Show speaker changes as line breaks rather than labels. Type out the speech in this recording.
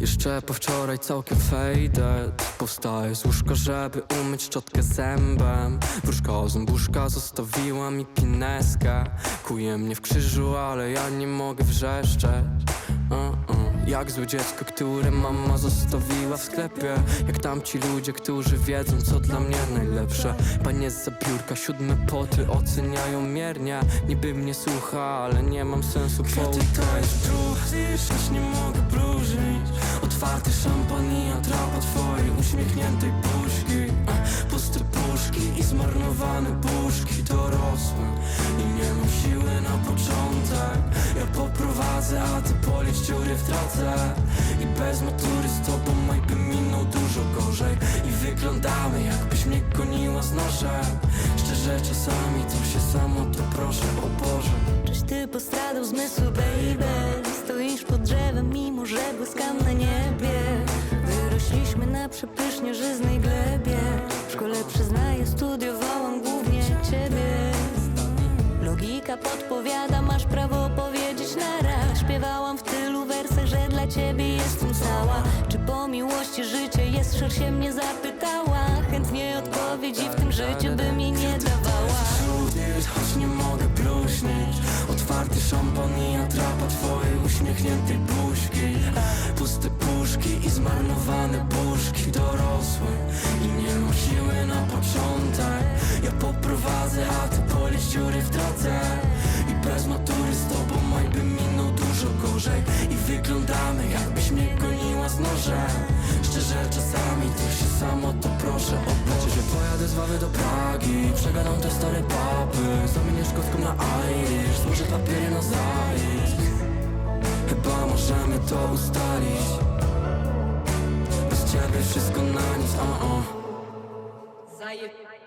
Jeszcze po wczoraj całkiem faded Powstaję z łóżka, żeby umyć szczotkę zębem. Wróżka o zębuszka zostawiła mi pineskę. Kuje mnie w krzyżu, ale ja nie mogę wrzeszczeć. Uh-uh. Jak złe dziecko, które mama zostawiła w sklepie. Jak tamci ludzie, którzy wiedzą co dla mnie najlepsze. Panie z biurka, siódme poty oceniają miernie. Niby mnie słucha, ale nie mam sensu Kwiaty to jest brud, nie mogę Otwarty szampan i atrapa twojej uśmiechniętej A, Puste puszki i zmarnowane puszki dorosłe I nie mam siły na początek. Ja poprowadzę, a ty dziury w drodze I bez matury z tobą majby minął dużo gorzej. I wyglądamy jakbyś mnie goniła z nożem Szczerze czasami to się samo to proszę, o Boże.
Czyś ty postradał zmysły, baby? Stoisz pod drzewem, mimo że błyskam przepysznie żyznej glebie. W szkole przyznaję, studiowałam głównie ciebie. Logika podpowiada, masz prawo powiedzieć naraz Śpiewałam w tylu wersach, że dla ciebie jestem cała. Czy po miłości życie jest szersze mnie zapytała. Chętnie odpowiedzi w tym życiu by mi nie
uśmiechniętej buźki Puste puszki i zmarnowane puszki dorosłe I nie mam siły na początek. Ja poprowadzę, a ty policz dziury w drodze. I bez matury z tobą majby minął dużo gorzej. I wyglądamy jakbyś mnie goniła z nożem Szczerze czasami to się samo to proszę o że pojadę z Wawy do Pragi Przegadam te stare papy. Zamienię szkocką na Irish Złożę papiery na możemy to ustalić. Bez ciebie wszystko na nic, o, o.
Zajeb...